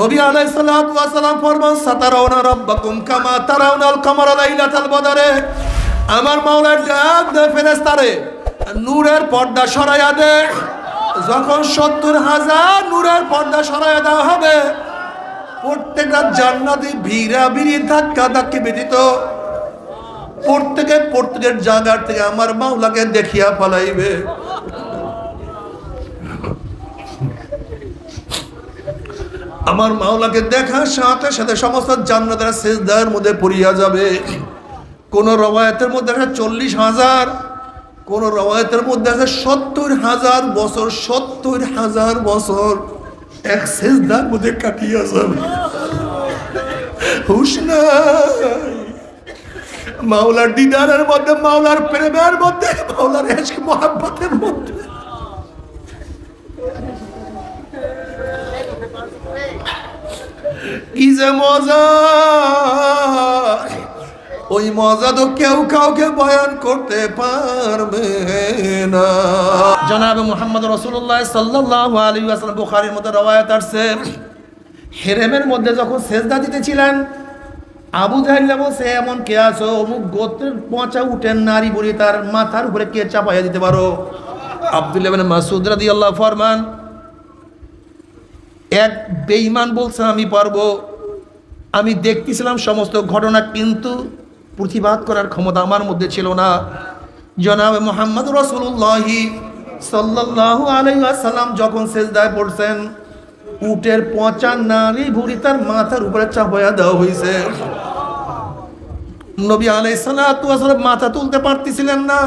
নবী সালাতু সালাম ফরমান রাব্বাকুম কামা তারাউনাল কামারা লাইলাতাল বদরে। আমার মাওলার ডাক দে ফেরেশতারে নূরের পর্দা সরাইয়া দে। যখন সত্তর হাজার নূরের পর্দা সরাইয়া দেওয়া হবে প্রত্যেকটা জান্নাতি ভিড়া ভিড়ি ধাক্কা ধাক্কি ব্যতীত প্রত্যেকে প্রত্যেকের জায়গার থেকে আমার মাওলাকে দেখিয়া ফলাইবে। আমার মাওলাকে দেখার সাথে সাথে সমস্ত জান্নাতের সেজদার মধ্যে পড়িয়া যাবে। কোন রবায়তের মধ্যে আছে চল্লিশ হাজার, কোন রবায়তের মধ্যে আছে সত্তর হাজার বছর, সত্তর হাজার বছর এক সেজদার মধ্যে কাটিয়া যাবে। হুশ মাওলার দিদারের মধ্যে, মাওলার প্রেমের মধ্যে, মাওলার এসে মহাব্বতের মধ্যে। কি যে মজা? ওই মজা তো কেউ কাউকে বয়ান করতে পারবে না। জনাব মোহাম্মদ রসুল্লাহ সাল্লাহ আলী আসলাম বুখারির মধ্যে রবায়ত আসছে। হেরেমের মধ্যে যখন সেজদা দিতেছিলেন, আবু জাহিল বলছে এমন কে আছো? অমুক গোত্রের পচা উঠেন নারী বুড়ি তার মাথার উপরে কে চাপাইয়া দিতে পারো? আব্দুল্লাহ মাসুদ রাদি আল্লাহ ফরমান এক বেঈমান বলছে, আমি পারব। আমি দেখতেছিলাম সমস্ত ঘটনা, কিন্তু প্রতিবাদ করার ক্ষমতা আমার মধ্যে ছিল না। জনাব মোহাম্মদ রসুল্লাহি সাল্লাহ আলাইসাল্লাম যখন সেজদায় পড়ছেন, উটের পচা নারী ভুড়ি তার মাথার উপরে চাপাইয়া দেওয়া হয়েছে নবী আলাই মাথা তুলতে পারতেছিলেন না।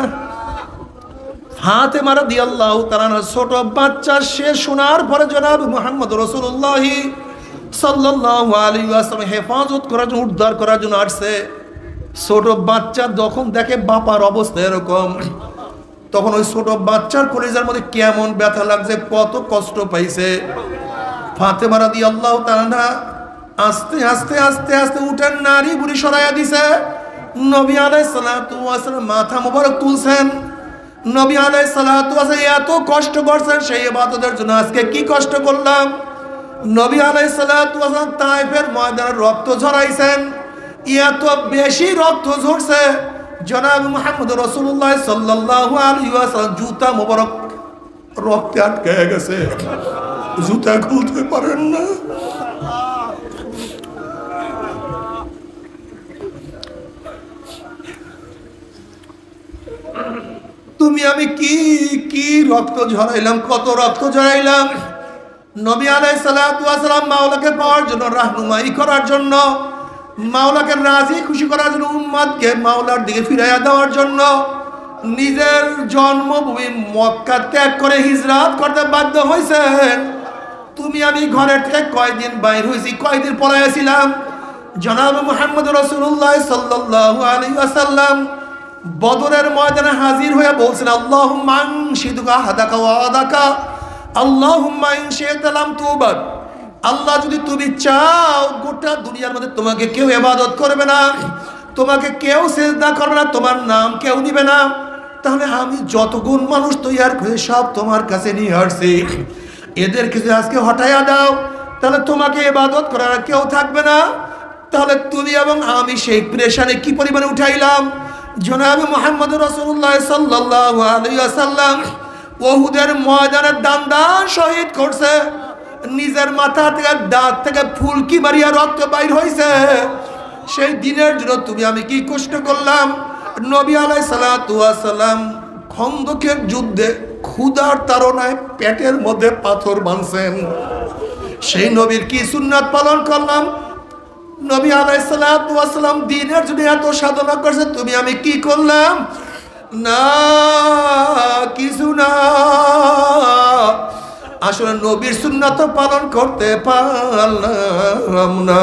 ফাতে মারা দিয়ে আল্লাহ তারা ছোট বাচ্চা, সে শোনার পরে জনাব মোহাম্মদ রসুল্লাহ সাল্লাহ হেফাজত করার জন্য, উদ্ধার করার জন্য আসছে। ছোট বাচ্চা যখন দেখে বাপার অবস্থা এরকম, তখন ওই ছোট বাচ্চার কলেজের মধ্যে কেমন ব্যথা লাগছে, কত কষ্ট পাইছে। ফাতে মারা দিয়ে আল্লাহ তারা আস্তে আস্তে আস্তে আস্তে উঠেন নারী বুড়ি সরাইয়া দিছে। নবী আলাই সালাম মাথা মোবারক তুলছেন। নবী আলাই সালাতু এত কষ্ট করছেন সেই ইবাদতের জন্য। আজকে কি কষ্ট করলাম? নবী আলাই সালাতু তাইফের ময়দানে রক্ত ঝরাইছেন। এত বেশি রক্ত ঝরছে। জনাব মোহাম্মদ রসুল্লাহ সাল্লাহ আলী জুতা মোবারক রক্তে আটকে গেছে। জুতা খুলতে পারেন না। তুমি আমি কি কি রক্ত ঝরাইলাম, কত রক্ত ঝরাইলাম? নবী আলাই সালাম মাওলাকে পাওয়ার জন্য, রাহনুমাই করার জন্য, মাওলাকে রাজি, খুশি করার জন্য, উম্মাদকে মাওলার দিকে ফিরাইয়া দেওয়ার জন্য, নিজের জন্মভূমি মক্কা ত্যাগ করে হিজরাত করতে বাধ্য হয়েছেন তুমি আমি ঘরের থেকে কয়দিন বাইর হয়েছি কয়দিন পলাইয়াছিলাম জনাব মোহাম্মদ রসুল্লাহ সাল্লাহ আলী আসাল্লাম বদরের ময়দানে হাজির হয়ে বলছেন আল্লাহ সিদুকা আল্লাহ আল্লাহ যদি তুমি চাও, গোটা দুনিয়ার মধ্যে তোমাকে কেউ এবাদত করবে না, তোমাকে কেউ সেজদা করবে না, তোমার নাম কেউ নিবে না। তাহলে আমি যতগুণ মানুষ তৈয়ার করে সব তোমার কাছে নিয়ে আসছি। এদের কিছু আজকে হটাইয়া দাও, তাহলে তোমাকে এবাদত করার কেউ থাকবে না। তাহলে তুমি এবং আমি সেই প্রেশারে কি পরিমাণে উঠাইলাম? জনাব মোহাম্মদ রসুল্লাহ সাল্লাহ আলাইসাল্লাম ওহুদের ময়দানের দান দান শহীদ করছে। নিজের মাথা থেকে, দাঁত থেকে ফুলকি মারিয়া রক্ত বাইর হয়েছে সেই দিনের জন্য তুমি, আমি কি কষ্ট করলাম? নবী আলাই সালাম খন্দকের যুদ্ধে ক্ষুদার তারনায় পেটের মধ্যে পাথর বাঁধছেন সেই নবীর কি সুন্নাত পালন করলাম? নবী আলাইসালাম দিনের জন্য এত সাধনা করছে, তুমি আমি কি করলাম? না, কিছু না। আসলে নবীর সুন্নাত পালন করতে পারলাম না।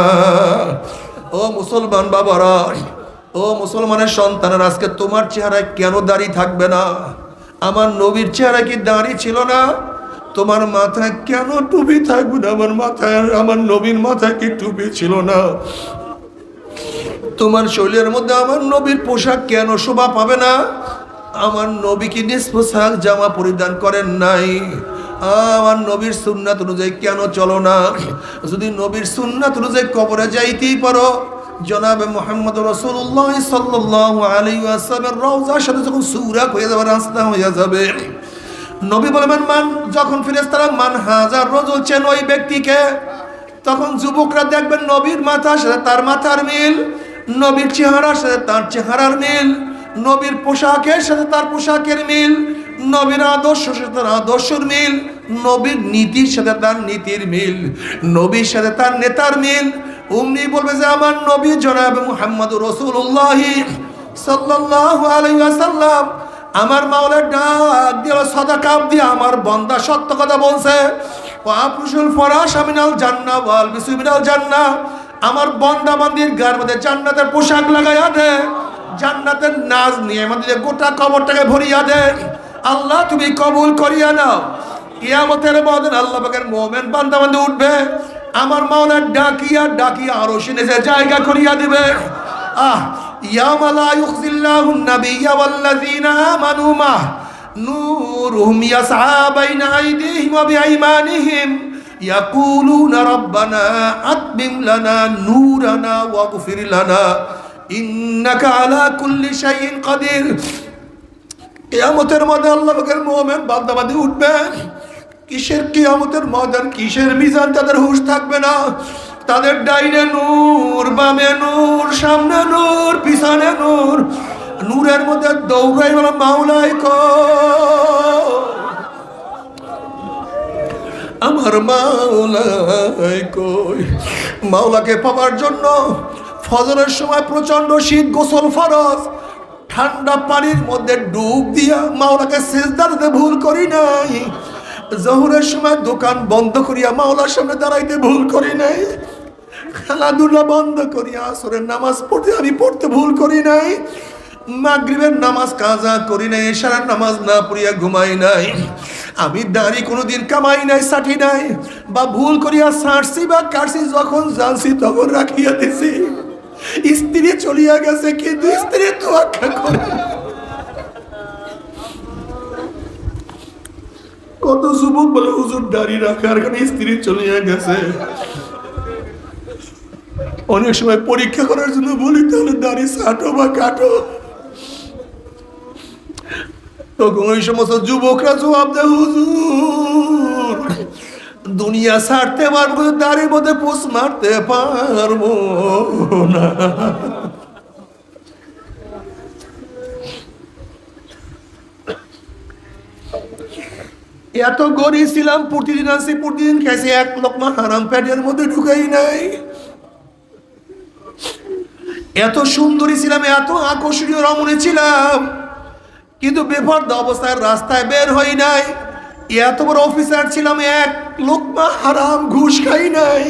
ও মুসলমান বাবারা, ও মুসলমানের সন্তানের, আজকে তোমার চেহারায় কেন দাড়ি থাকবে না? আমার নবীর চেহারায় কি দাড়ি ছিল না? তোমার মাথায় কেন টুপি থাকবে না? আমার মাথায় আমার নবীর মাথায় কি টুপি ছিল না? তোমার শরীরের মধ্যে আমার নবীর পোশাক কেন শোভা পাবে না? আমার নবী কি নিজ পোশাক জামা পরিধান করেন নাই? আমার নবীর সুন্নাত অনুযায়ী কেন চলো না? যদি নবীর সুন্নাত অনুযায়ী কবরে যাইতেই পারো, জনাবে মোহাম্মদ রসুল্লাহ সাল্লাহ আলী আসলামের রওজার সাথে যখন সুরাক হয়ে যাবে, রাস্তা হয়ে যাবে। নবী বলবেন মান যখন ফিরেস্তারা মান হাজার রজল চেন ওই ব্যক্তিকে, তখন যুবকরা দেখবেন নবীর মাথার সাথে তার মাথার মিল, নবীর চেহারার সাথে তার চেহারার মিল, নবীর পোশাকের সাথে তার পোশাকের মিল, নবীর আদর্শ সাথে তার আদর্শের মিল, নবীর নীতির সাথে তার নীতির মিল, নবীর সাথে তার নেতার মিল। উমনি বলবে যে, আমার নবী জনাব মুহাম্মদ রসুল্লাহ সাল্লাহ আলাইসাল্লাম আমার মাওলার ডাক দিয়ে সদা কাপ দিয়ে আমার বন্দা সত্য কথা বলছে। ওয়াপুসুল ফরাস আমিনাল জান্না ওয়াল বিসমিনাল জান্না। আমার বন্দা বান্দির গার মধ্যে জান্নাতের পোশাক লাগাইয়া দে। জান্নাতের নাজ নিয়ে আমাদের গোটা কবরটাকে ভরিয়া দে। আল্লাহ, তুমি কবুল করিয়া নাও। কিয়ামতের মদিন আল্লাহ পাকের মোমেন বান্দা বান্দি উঠবে। আমার মাওলার ডাকিয়া ডাকিয়া আরও সিনেছে জায়গা করিয়া দিবে। আহ, ইয়ামা লা ইউখজিল্লাহু নাবিয়্যা ওয়াল্লাযীনা আমানু মা ইয়াসআ বাইনা আইদিহিম ওয়া বিআইমানিহিম, ইয়াকুলুনা রাব্বানা আতমিম লানা নূরানা ওয়াগফির লানা, ইন্নাকা আলা কুল্লি শাইইন কাদির। কিয়ামতের মধ্যে আল্লাহ পাকের মুমিন বান্দাবাদি উঠবে কিসের কিয়ামতের ময়দান, কিসের মিজান তাদের হুঁশ থাকবে না? তাদের ডাইনে নূর, বামে নূর, সামনে নূর, পিছনে নূর, নূরের মধ্যে দৌড়াই বলো, মাওলাই ক। আমার মাওলাই কই? মাওলাকে পাওয়ার জন্য ফজরের সময় প্রচণ্ড শীত, গোসল, ফরজ, ঠান্ডা পানির মধ্যে ডুব দিয়া মাওলাকে সেজদারতে ভুল করি নাই। জহুরের সময় দোকান বন্ধ করিয়া মাওলার সামনে দাঁড়াইতে ভুল করি নাই। খেলাধুলা বন্ধ করিয়া আসরের নামাজ পড়তে আমি পড়তে ভুল করি নাই। মাগরিবের নামাজ কাজা করি নাই, এশারার নামাজ না পড়িয়া ঘুমাই নাই। আমি দাড়ি কোনোদিন কামাই নাই সাঠি নাই। বা ভুল করিয়া সারছি বা কাটছি, যখন জানছি তখন রাখিয়া দিছি। স্ত্রী চলিয়া গেছে, কিন্তু স্ত্রী তো আখ্যা করে। কত যুবক বলে হুজুর দাড়ি রাখার কারণে স্ত্রী চলিয়া গেছে। অনেক সময় পরীক্ষা করার জন্য বলি, তাহলে দাড়ি ছাটো বা কাটো? তখন ওই সমস্ত যুবকরা জবাব দেয়, হুজুর, দুনিয়া ছাড়তে পারব, দাড়ির মধ্যে পোষ মারতে পারব না। এত গরিব ছিলাম, প্রতিদিন আসি প্রতিদিন খাইছি, এক লোকমা হারাম প্যাটের মধ্যে ঢুকাই নাই। এত সুন্দরী ছিলাম, এত আকর্ষণীয় রমণী ছিলাম, কিন্তু বেপর্দা অবস্থায় রাস্তায় বের হই নাই। এত বড় অফিসার ছিলাম, এক লোকমা হারাম ঘুষ খাই নাই।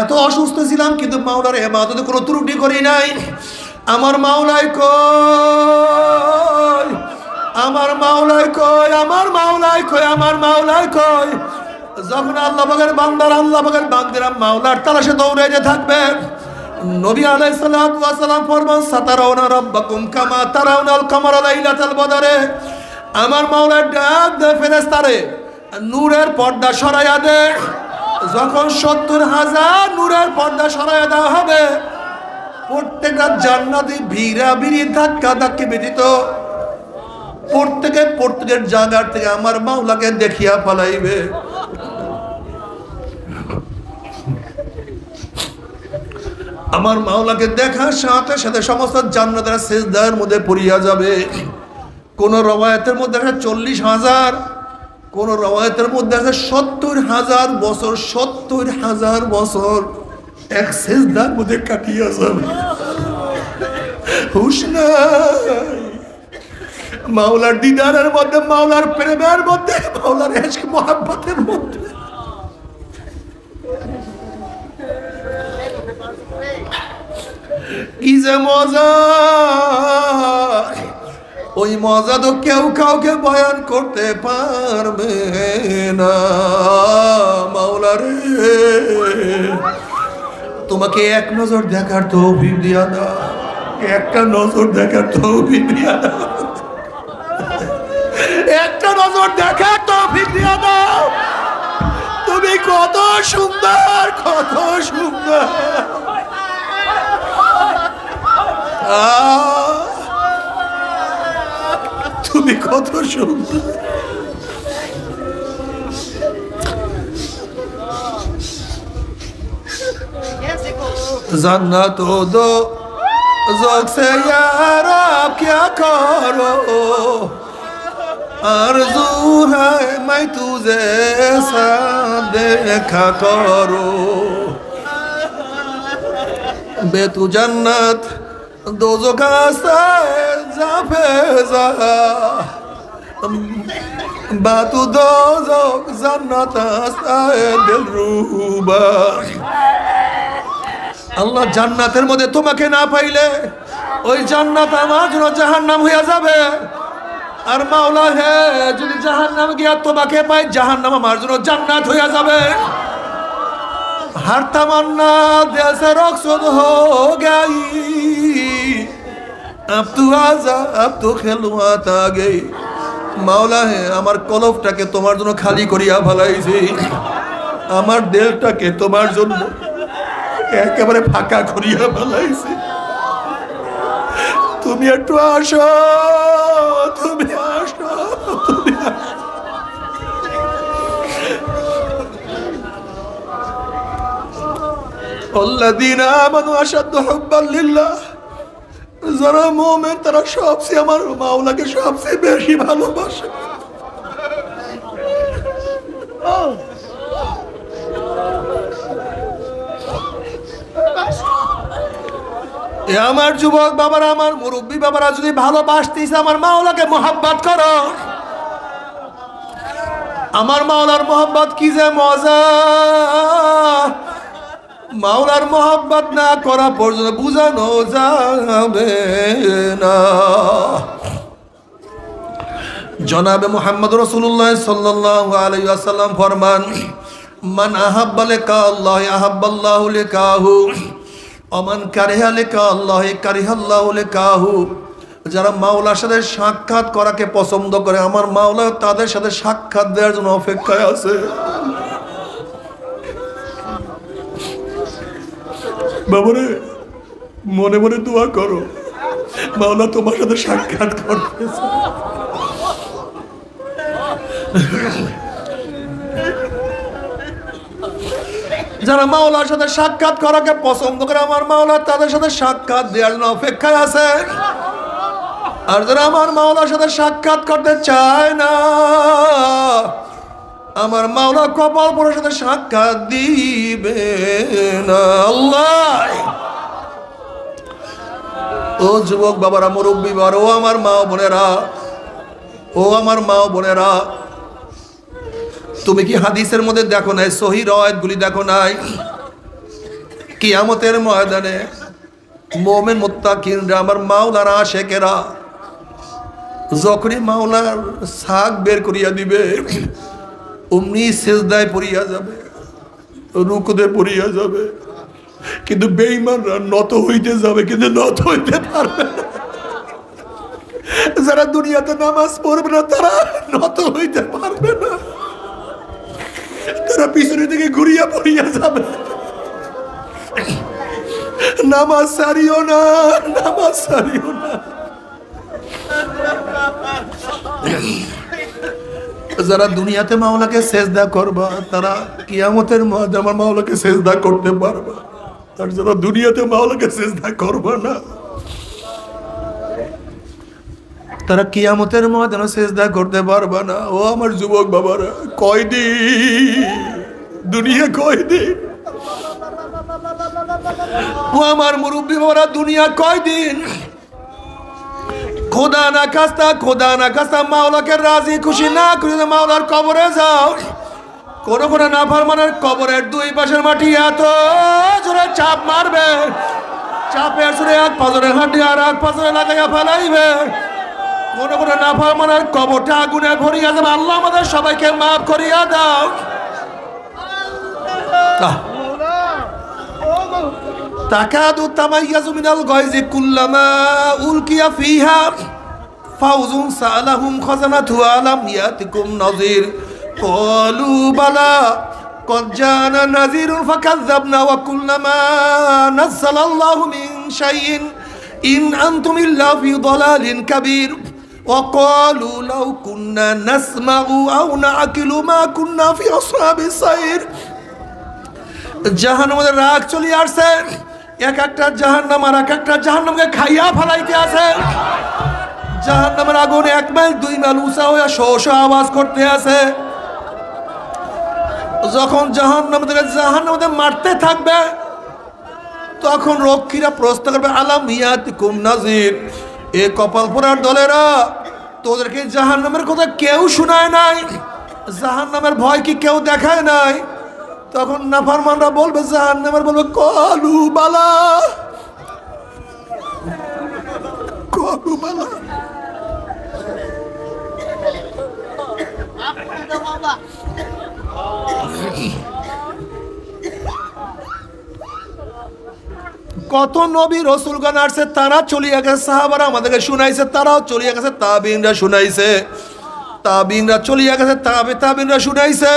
এত অসুস্থ ছিলাম, কিন্তু মাওলার এবাদতে কোনো ত্রুটি করি নাই। আমার মাওলায় কই আমার মাওলাই কই আমার মাওলাই কই আমার মাওলাই কই যখন আল্লাহ বাগের বান্দার, আল্লাহ বাগের বান্দিরা মাওলার তালাশে দৌড়াইতে থাকবে, নবী আলাইহিস সালাতু ওয়াস সালাম ফরমান, সাতারাউনা রাব্বাকুম কামা তারাউনাল কামারা লাইলাতাল বদরে। আমার মাওলার ডাক দে ফেরেশতারে, নূরের পর্দা সরাইয়া দে। যখন সত্তর হাজার নূরের পর্দা সরাইয়া দেওয়া হবে প্রত্যেকটা জান্নাতি ভিড়া ভিড়ি ধাক্কা ধাক্কি ব্যতীত প্রত্যেকে প্রত্যেকের জায়গার থেকে আমার মাওলাকে দেখিয়া পালাইবে আমার মাওলাকে দেখার সাথে সাথে সমস্ত জান্নাতের সেজদার মধ্যে পড়িয়া যাবে। কোন রবায়তের মধ্যে আছে চল্লিশ হাজার, কোন রবায়তের মধ্যে আছে সত্তর হাজার বছর, সত্তর হাজার বছর এক সেজদার মধ্যে কাটিয়া যাবে। হুশ নাই মাওলার দিদারের মধ্যে, মাওলার প্রেমের মধ্যে, মাওলার এশক মোহাব্বতের মধ্যে। কি যে মজা! ওই মজা তো কেউ কাউকে বয়ান করতে পারবে না মাওলা রে তোমাকে এক নজর দেখার তো দাও, একটা নজর দেখার তো দিয়া কত সুন্দর কত সুন্দর আহ, তুমি কত সুন্দর जन्नत दो जोक से यार आप क्या करो आरज़ू है मैं तुझे साथ देखा करो बे तू जन्नत दो जो का जा फेजा बातू दो जो जन्नत आस्ताए दिल रूबा আল্লাহ জান্নাতের মধ্যে তোমাকে না পাইলে ওই জান্নাত আমার জন্য জাহান নাম হইয়া যাবে আর মাওলা হে, যদি জাহান নাম গিয়া তোমাকে পাই জাহান নাম আমার জন্য জান্নাত হইয়া যাবে। দেশে গাই। তু আজা খেলুয়া মাওলা হে, আমার কলফটাকে তোমার জন্য খালি করিয়া ভালাইছি আমার দেহটাকে তোমার জন্য একেবারে ফাঁকা করিয়া ভালাইছি তুমি একটু আসো আল্লাযীনা আমানু আশাদ্দু হুব্বান লিল্লাহ যারা মুমিন, তারা সবচেয়ে আমার মাওলাকে সবচেয়ে বেশি ভালোবাসে। আমার যুবক বাবারা, আমার মুরব্বী বাবারা, যদি ভালোবাসতিস, আমার মাওলাকে মোহাব্বত করো। আমার মাওলার মোহাম্মদ কি যে মজা। মাওলার মোহাব্বত না করা পর্যন্ত বুঝানো যাবে না। জনাবে মোহাম্মদ রসুল্লাহ সাল্লাহ আলাইসাল্লাম ফরমান, মান আহাব্বা লেকা আল্লাহ আহাব্বাল্লাহ লেকাহু অমান কারিহা লেকা আল্লাহ কারিহাল্লাহ লেকাহু। যারা মাওলার সাথে সাক্ষাৎ করাকে পছন্দ করে, আমার মাওলা তাদের সাথে সাক্ষাৎ দেওয়ার জন্য অপেক্ষায় আছে। বাবারে, মনে মনে দোয়া করো। মাওলা তোমার সাথে সাক্ষাৎ করতেছে যারা মাওলার সাথে সাক্ষাৎ করাকে পছন্দ করে, আমার মাওলা তাদের সাথে সাক্ষাৎ দেওয়ার জন্য অপেক্ষায় আছে। আর যারা আমার মাওলার সাথে সাক্ষাৎ করতে চায় না আমার মাওলা কপাল পরের সাথে সাক্ষাৎ দিবে আল্লাহ। ও যুবক বাবারা, মুরব্বী বার ও আমার মা বোনেরা, ও আমার মা বোনেরা, তুমি কি হাদিসের মধ্যে দেখো নাই, সহি রয়েতগুলি দেখো নাই? কিয়ামতের ময়দানে মোমেন মোত্তাকিনরা, আমার মাওলার আশেকেরা, যখনই মাওলার শাক বের করিয়া দিবে অমনি সেজদায় পড়িয়া যাবে রুকুদে পড়িয়া যাবে। কিন্তু বেইমানরা নত হইতে যাবে, কিন্তু নত হইতে পারবে যারা দুনিয়াতে নামাজ পড়বে না, তারা নত হইতে পারবে না। তারা পিছনে থেকে ঘুরিয়া পড়িয়া যাবে। নামাজ সারিও না, নামাজ সারিও না। যারা দুনিয়াতে মাওলাকে সেজদা করবা, তারা কিয়ামতের মধ্যে আমার মাওলাকে সেজদা করতে পারবা। আর যারা দুনিয়াতে মাওলাকে সেজদা করবা না, তারা কিয়ামতের ময়দানে সেজদা করতে পারবা না। ও আমার যুবক বাবারা, কয়দিন? দুনিয়া কয়দিন? ও আমার মুরব্বী বাবারা, দুনিয়া কয়দিন? খোদা না খাস্তা খোদা না খাস্তা মাওলাকে রাজি, খুশি না করে মাওলার কবরে যাও। কোন কোন না ফারমানের কবরের দুই পাশের মাটি এত জোরে চাপ মারবে। চাপের সুরে এক পাজরে হাঁটি আর এক পাজরে লাগাইয়া ফেলাইবে। কোন কোন না ফারমানের কবরটা আগুনে ভরিয়া যাবে। আল্লাহ আমাদের সবাইকে মাফ করিয়া দাও। তাকাদু তামাইয়াজু মিনাল গায়জি কুল্লামা উলকিয়া ফিহা ফাউজুন সালাহুম খাজানাতু আলাম ইয়াতিকুম নাযির قالوا بلى قد جاءنا نذير فكذبنا وقلنا ما نزل الله من شيء إن أنتم إلا في ضلال كبير وقالوا لو كنا نسمع أو نعقل ما كنا في أصحاب السير জাহান্নামের রাগ চলে আসছে এক একটা জাহান্নাম আর এক একটা জাহান্নামকে খাইয়া ফেলাইতে আছে। জাহান্নামের আগুন এক মাইল দুই মাইল উঁচা হয়ে শো শো আওয়াজ করতে আছে। যখন জাহান্নাম থেকে জাহান্নামে মারতে থাকবে, তখন রক্ষীরা প্রশ্ন করবে, আলাম ইয়াত কুম নাজির? এ কপাল পোড়ার দলেরা, তোদেরকে জাহান্নামের কথা কেউ শোনায় নাই। জাহান্নামের ভয় কি কেউ দেখায় নাই? তখন নাফারমানরা বলবে, জাহান্নামের বলবে, কলু বালা। কলু বালা। কত নবী রসুলগণ আসছে, তারা চলিয়া গেছে, সাহাবারা আমাদেরকে শুনাইছে, তারাও চলিয়া গেছে, তাবিনরা শুনাইছে, তাবিনরা চলিয়া গেছে, তাবে তাবিনরা শুনাইছে।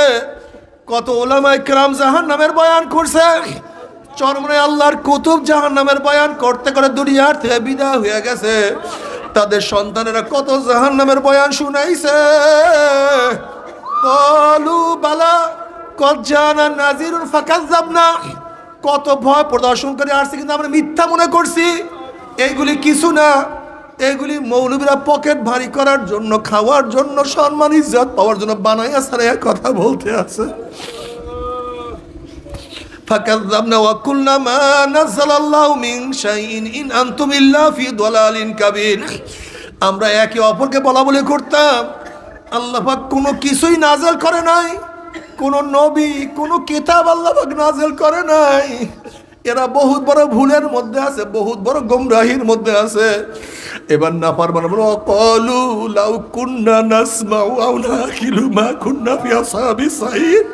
কত ওলামায় ক্রাম জাহান নামের বয়ান করছে। চরমনে আল্লাহর কুতুব জাহান নামের বয়ান করতে করে দুনিয়ার থেকে বিদায় হয়ে গেছে। তাদের সন্তানেরা কত জাহান নামের বয়ান শুনাইছে। কলু বালা কজ্জানা নাজিরুন ফাকাজ্জাবনা কত ভয় প্রদর্শন করে আসছে, কিন্তু আমরা মিথ্যা মনে করছি। এইগুলি কিছু না। এগুলি মৌলবীরা পকেট ভারী করার জন্য খাওয়ার জন্য সম্মান ইজ্জত পাওয়ার জন্য বানাইয়া সারাইয়া কথা বলতে আছে فكذبنا وقلنا ما نزل الله من شيء إن أنتم إلا في ضلال كبير আমরা একে অপরকে বলা বলে করতাম আল্লাহ পাক কোনো কিছুই নাজেল করে নাই কোন নবী কোন কিতাব আল্লাহ পাক নাজেল করে নাই এরা বহুত বড় ভুলের মধ্যে আছে, বহুত বড় গোমরাহির মধ্যে আছে। এবার না পারবার বলো কলু লাউ কুন্না নাসমাউ নাকিলু মা কুন্না সাইদ।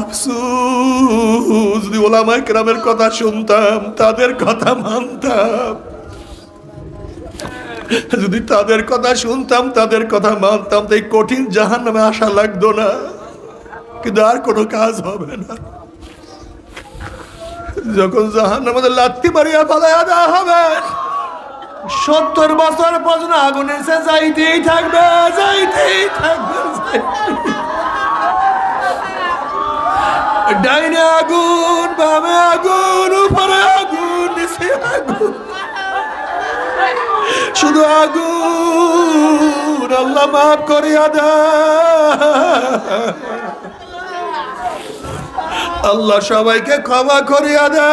আফসোস, যদি ওলামাই কেরামের কথা শুনতাম, তাদের কথা মানতাম। যদি তাদের কথা শুনতাম, তাদের কথা মানতাম তো এই কঠিন জাহান নামে আশা লাগতো না। কিন্তু আর কোনো কাজ হবে না। যখন জাহান নামে লাত্তি মারিয়া পালাইয়া দেওয়া হবে, সত্তর বছর পর্যন্ত আগুনের সে যাইতেই থাকবে যাইতেই থাকবে ডাইনে আগুন, বামে আগুন, উপরে আগুন, নিচে আগুন। শুধু আগুন আল্লাহ মাফ করিয়া দা আল্লাহ সবাইকে ক্ষমা করিয়া দা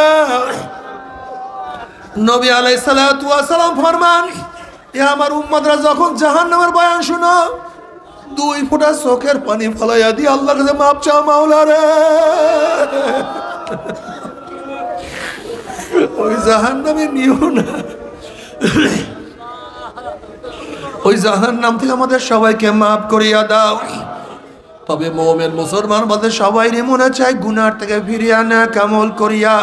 নবী আলাই সালাম ফরমান, এ আমার উম্মদরা যখন জাহান্নামের বয়ান শুনো, দুই ফোঁটা চোখের পানি ফলাইয়া দিয়ে আল্লাহর কাছে মাপ চাও মাওলা রে ওই জাহান নামে নিও না। ওই জাহান নাম থেকে আমাদের সবাইকে মাফ করিয়া দাও। তবে মোমেন মুসলমান বলতে সবাই মনে চায় গুনার থেকে ফিরিয়া না কামল করিয়া।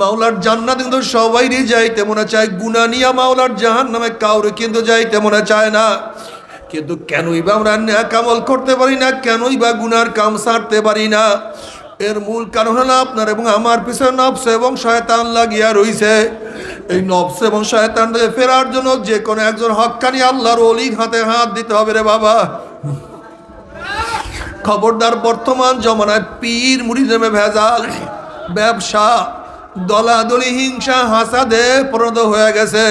মাওলার জান্নাত কিন্তু সবাইরই যাইতে মনে চায় গুনা নিয়া মাওলার জাহান নামে কাউরে কিন্তু যাইতে মনে চায় না। কিন্তু কেনই বা আমরা ন্যাক আমল করতে পারি না, কেনই বা গুনার কাম সারতে পারি না। এর মূল কারণ হলো আপনার এবং আমার পিছনে নবস এবং শয়তান লাগিয়া রইছে। এই নবস এবং শয়তান থেকে ফেরার জন্য যে কোনো একজন হক্কানি আল্লাহর অলির হাতে হাত দিতে হবে রে বাবা। খবরদার বর্তমান জমানায় পীর মুড়ি নেমে ভেজাল। ব্যবসা, দলাদলি, হিংসা, হাসাদে পরিণত হয়ে গেছে।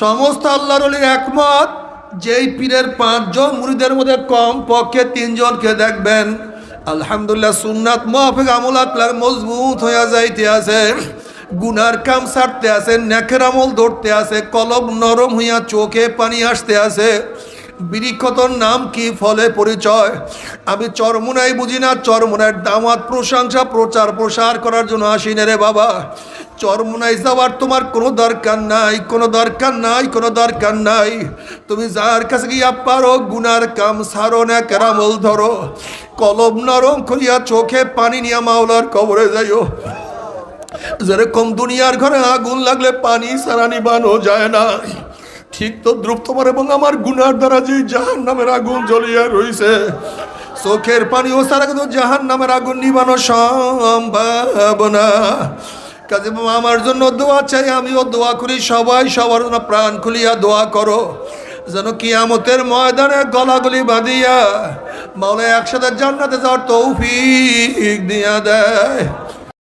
সমস্ত আল্লাহর একমত, যেই পীরের পাঁচজন মুড়িদের মধ্যে কম পক্ষে তিনজনকে দেখবেন। আলহামদুলিল্লাহ, সুন্নাত মহাফিক আমল আকলার মজবুত হইয়া যাইতে আছে। গুনার কাম সারতে আছে নেখের আমল ধরতে আছে কলম নরম হইয়া চোখে পানি আসতে আছে। বৃক্ষতর নাম কি ফলে পরিচয়? আমি চরমুনাই বুঝি না চরমুনার দামাত প্রশংসা, প্রচার প্রসার করার জন্য আসি রে বাবা। চরমুনাই যাওয়ার তোমার কোনো দরকার নাই, কোনো দরকার নাই, কোনো দরকার নাই। তুমি যার কাছে গিয়া পারো, গুনার কাম সারো না, কেরামল ধরো। কলম নরম করিয়া চোখে পানি নিয়া মাওলার কবরে যাইও। যেরকম দুনিয়ার ঘরে আগুন লাগলে পানি সারা নিবানো যায় না ঠিক তো তোমার এবং আমার গুনার দ্বারা যে জাহান নামের আগুন জ্বলিয়া রইছে, চোখের পানি ও সারা কিন্তু জাহান নামের আগুন নিবানো সম্ভব না। কাজে আমার জন্য দোয়া চাই, আমিও দোয়া করি, সবাই সবার জন্য প্রাণ খুলিয়া দোয়া করো, যেন কিয়ামতের ময়দানে গলাগুলি বাঁধিয়া মাওলা একসাথে জান্নাতে যাওয়ার তৌফিক দিয়া দেয়।